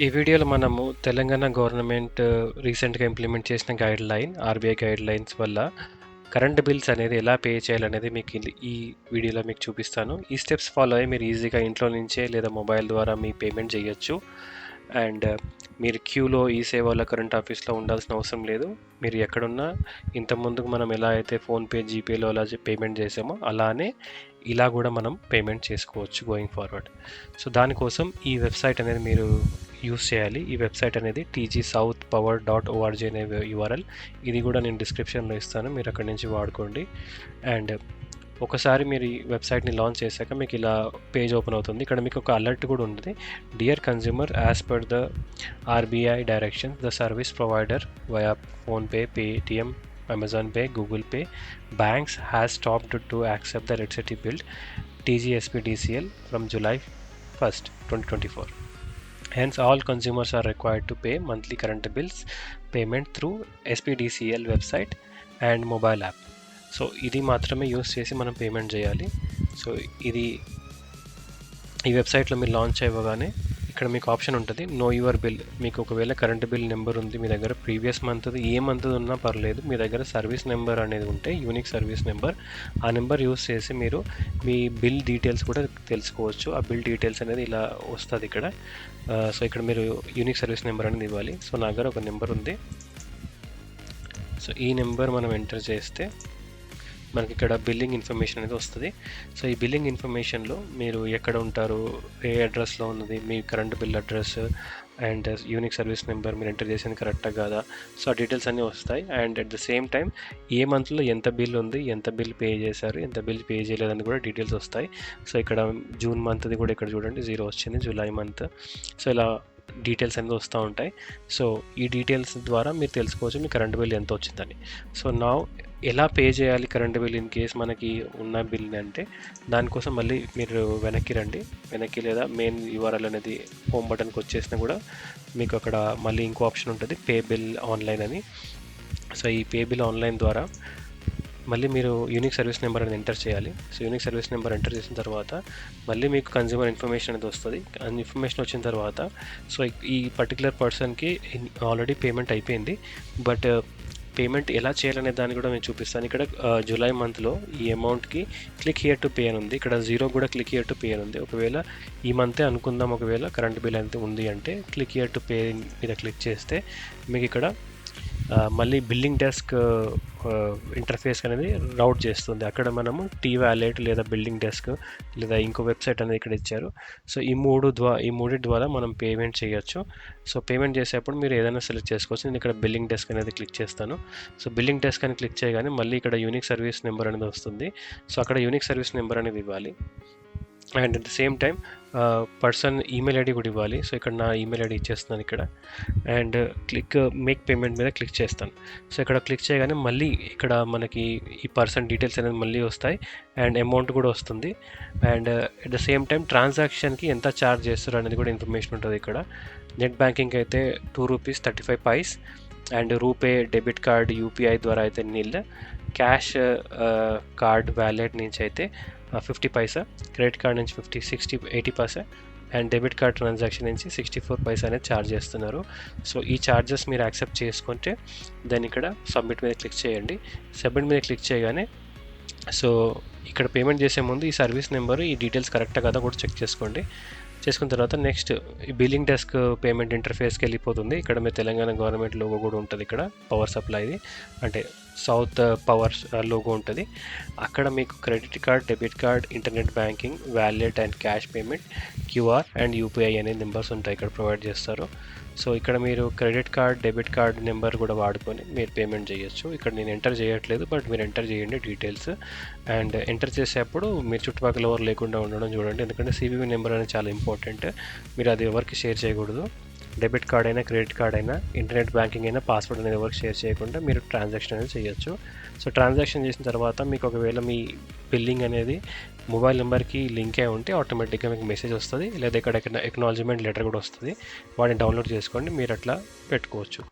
ఈ వీడియోలో మనము తెలంగాణ గవర్నమెంట్ uh, రీసెంట్గా ఇంప్లిమెంట్ చేసిన guideline RBI guidelines వల్ల కరెంట్ బిల్స్ అనేది ఎలా పే చేయాలనేది మీకు ఈ- వీడియోలో మీకు చూపిస్తాను. ఈ స్టెప్స్ ఫాలో అయ్యి మీరు ఈజీగా ఇంట్లో నుంచే లేదా మొబైల్ ద్వారా మీ పేమెంట్ చేయొచ్చు. అండ్ uh, మీరు క్యూలో ఈ సేవలో కరెంట్ ఆఫీస్లో ఉండాల్సిన అవసరం లేదు. మీరు ఎక్కడున్నా ఇంత ముందుకు మనం ఎలా అయితే ఫోన్పే జీపేలో అలా పేమెంట్ చేసామో అలానే ఇలా కూడా మనం పేమెంట్ చేసుకోవచ్చు గోయింగ్ ఫార్వర్డ్ సో దానికోసం ఈ వెబ్సైట్ అనేది మీరు యూస్ చేయాలి. ఈ వెబ్సైట్ అనేది TG south power dot ORG అనే యూఆర్ఎల్ ఇది కూడా నేను డిస్క్రిప్షన్లో ఇస్తాను. మీరు అక్కడి నుంచి వాడుకోండి. అండ్ ఒకసారి మీరు ఈ వెబ్సైట్ని లాంచ్ చేశాక మీకు ఇలా పేజ్ ఓపెన్ అవుతుంది. ఇక్కడ మీకు ఒక అలర్ట్ కూడా ఉంటుంది. Dear consumer as per the RBI direction the service provider via PhonePe Paytm Amazon Pay Google Pay banks has stopped to accept the electricity bills TGSPDCL from July first twenty twenty four Hence, all consumers are required to pay monthly current bills payment through SPDCL website and mobile app. So ఇది మాత్రమే use చేసి మనం payment చేయాలి so ఇది ఈ వెబ్సైట్లో మీరు launch అవ్వగానే ఇక్కడ మీకు ఆప్షన్ ఉంటుంది. నో యువర్ బిల్ మీకు ఒకవేళ కరెంట్ బిల్ నెంబర్ ఉంది మీ దగ్గర ప్రీవియస్ మంత్ ఏ మంత్ ఉన్నా పర్లేదు మీ దగ్గర సర్వీస్ నెంబర్ అనేది ఉంటే యూనిక్ సర్వీస్ నెంబర్ ఆ నెంబర్ యూస్ చేసి మీరు మీ బిల్ డీటెయిల్స్ కూడా తెలుసుకోవచ్చు. ఆ బిల్ డీటెయిల్స్ అనేది ఇలా వస్తుంది ఇక్కడ. సో ఇక్కడ మీరు యూనిక్ సర్వీస్ నెంబర్ అనేది ఇవ్వాలి. సో నా దగ్గర ఒక నెంబర్ ఉంది. సో ఈ నెంబర్ మనం ఎంటర్ చేస్తే మనకి ఇక్కడ బిల్లింగ్ ఇన్ఫర్మేషన్ అనేది వస్తుంది. సో ఈ బిల్లింగ్ ఇన్ఫర్మేషన్లో మీరు ఎక్కడ ఉంటారు ఏ అడ్రస్లో ఉన్నది మీ current bill address and unique service number మీరు ఎంటర్ చేసింది కరెక్టా కాదా? సో ఆ డీటెయిల్స్ అన్నీ వస్తాయి. And at the same time ఏ మంత్లో ఎంత బిల్ ఉంది ఎంత బిల్ పే చేశారు ఎంత బిల్ పే చేయలేదని కూడా డీటెయిల్స్ వస్తాయి. సో ఇక్కడ జూన్ మంత్ది కూడా ఇక్కడ చూడండి జీరో వచ్చింది జూలై మంత్ సో ఇలా డీటెయిల్స్ అనేది వస్తూ ఉంటాయి. సో ఈ డీటెయిల్స్ ద్వారా మీరు తెలుసుకోవచ్చు మీ కరెంట్ బిల్ ఎంత వచ్చిందని. సో నా ఎలా పే చేయాలి కరెంట్ బిల్ ఇన్ కేస్ మనకి ఉన్న బిల్ అంటే దానికోసం మళ్ళీ మీరు వెనక్కి రండి. వెనక్కి లేదా మెయిన్ యూఆర్ఎల్ అనేది హోమ్ బటన్కి వచ్చేసినా కూడా మీకు అక్కడ మళ్ళీ ఇంకో ఆప్షన్ ఉంటుంది పే బిల్ ఆన్లైన్ అని. సో ఈ పే బిల్ ఆన్లైన్ ద్వారా మళ్ళీ మీరు యూనిక్ సర్వీస్ నెంబర్ అనేది ఎంటర్ చేయాలి. So unique service number enter చేసిన తర్వాత మళ్ళీ మీకు కన్జ్యూమర్ ఇన్ఫర్మేషన్ అనేది వస్తుంది. ఇన్ఫర్మేషన్ వచ్చిన తర్వాత సో ఈ పర్టికులర్ పర్సన్కి ఆల్రెడీ పేమెంట్ అయిపోయింది. బట్ పేమెంట్ ఎలా చేయాలనే దాన్ని కూడా నేను చూపిస్తాను. ఇక్కడ జూలై మంత్లో ఈ అమౌంట్కి క్లిక్ హియర్ టు పే అని ఉంది. ఇక్కడ జీరో కూడా క్లిక్ హియర్ టు పే అని ఉంది. ఒకవేళ ఈ మంతే అనుకుందాం ఒకవేళ కరెంట్ బిల్ ఎంత ఉంది అంటే క్లిక్ హియర్ టు పే మీద క్లిక్ చేస్తే మీకు ఇక్కడ మళ్ళీ బిల్లింగ్ డెస్క్ ఇంటర్ఫేస్ అనేది రౌట్ చేస్తుంది. అక్కడ మనము టీ వ్యాలెట్ లేదా బిల్డింగ్ డెస్క్ లేదా ఇంకో వెబ్సైట్ అనేది ఇక్కడ ఇచ్చారు. సో ఈ మూడు ద్వారా ఈ మూడి ద్వారా మనం పేమెంట్ చేయొచ్చు. సో పేమెంట్ చేసేప్పుడు మీరు ఏదైనా సెలెక్ట్ చేసుకోవచ్చు. నేను ఇక్కడ బిల్లింగ్ డెస్క్ అనేది క్లిక్ చేస్తాను. సో బిల్లింగ్ డెస్క్ అని క్లిక్ చేయగానే మళ్ళీ ఇక్కడ యూనిక్ సర్వీస్ నెంబర్ అనేది వస్తుంది. సో అక్కడ యూనిక్ సర్వీస్ నెంబర్ అనేది ఇవ్వాలి. And at the same time person email ID కూడా ఇవ్వాలి. సో ఇక్కడ నా ఈమెయిల్ ఐడి ఇచ్చేస్తున్నాను ఇక్కడ. అండ్ క్లిక్ మేక్ పేమెంట్ మీద క్లిక్ చేస్తాను. సో ఇక్కడ క్లిక్ చేయగానే మళ్ళీ ఇక్కడ మనకి ఈ పర్సన్ డీటెయిల్స్ అనేది మళ్ళీ వస్తాయి. అండ్ అమౌంట్ కూడా వస్తుంది. And at the same time ట్రాన్సాక్షన్కి ఎంత ఛార్జ్ చేస్తారు అనేది కూడా ఇన్ఫర్మేషన్ ఉంటుంది ఇక్కడ. నెట్ బ్యాంకింగ్ అయితే two rupees thirty five paise and RuPay debit card UPI ద్వారా అయితే నీళ్ళ క్యాష్ కార్డ్ వ్యాలెట్ నుంచి అయితే ఫిఫ్టీ పైసా క్రెడిట్ కార్డ్ నుంచి fifty sixty eighty paisa and debit card transaction నుంచి సిక్స్టీ ఫోర్ పైసా అనేది ఛార్జ్ చేస్తున్నారు. సో ఈ ఛార్జెస్ మీరు యాక్సెప్ట్ చేసుకుంటే దాన్ని ఇక్కడ సబ్మిట్ మీద క్లిక్ చేయండి. సబ్మిట్ మీద క్లిక్ చేయగానే సో ఇక్కడ పేమెంట్ చేసే ముందు ఈ సర్వీస్ నెంబర్ ఈ డీటెయిల్స్ కరెక్టా కదా కూడా చెక్ చేసుకోండి. చేసుకున్న తర్వాత నెక్స్ట్ ఈ బిల్లింగ్ డెస్క్ పేమెంట్ ఇంటర్ఫేస్కి వెళ్ళిపోతుంది. ఇక్కడ మీ తెలంగాణ గవర్నమెంట్ లోగో కూడా ఉంటుంది ఇక్కడ పవర్ సప్లైది అంటే సౌత్ పవర్స్ లోగో ఉంటుంది. అక్కడ మీకు credit card debit card internet banking wallet and cash payment QR and UPI అనే నెంబర్స్ ఉంటాయి ఇక్కడ ప్రొవైడ్ చేస్తారు. సో ఇక్కడ మీరు credit card debit card number కూడా వాడుకొని మీరు పేమెంట్ చేయొచ్చు. ఇక్కడ నేను ఎంటర్ చేయట్లేదు బట్ మీరు ఎంటర్ చేయండి డీటెయిల్స్. అండ్ ఎంటర్ చేసేటప్పుడు మీరు చుట్టుపక్కల ఎవరు లేకుండా ఉండడం చూడండి. ఎందుకంటే సిబివి నెంబర్ అనేది చాలా ఇంపార్టెంట్. మీరు అది ఎవరికి షేర్ చేయకూడదు. డెబిట్ కార్డ్ అయినా క్రెడిట్ కార్డ్ అయినా ఇంటర్నెట్ బ్యాంకింగ్ అయినా పాస్వర్డ్ అనేది ఎవరికి షేర్ చేయకుండా మీరు ట్రాన్సాక్షన్ అనేది చేయొచ్చు. సో ట్రాన్సాక్షన్ చేసిన తర్వాత మీకు ఒకవేళ మీ బిల్లింగ్ అనేది మొబైల్ నెంబర్కి లింక్ అయి ఉంటే ఆటోమేటిక్గా మీకు మెసేజ్ వస్తుంది. లేదా ఇక్కడ ఎక్నాలజీమెంట్ లెటర్ కూడా వస్తుంది. వాటిని డౌన్లోడ్ చేసుకోండి. మీరు అట్లా పెట్టుకోవచ్చు.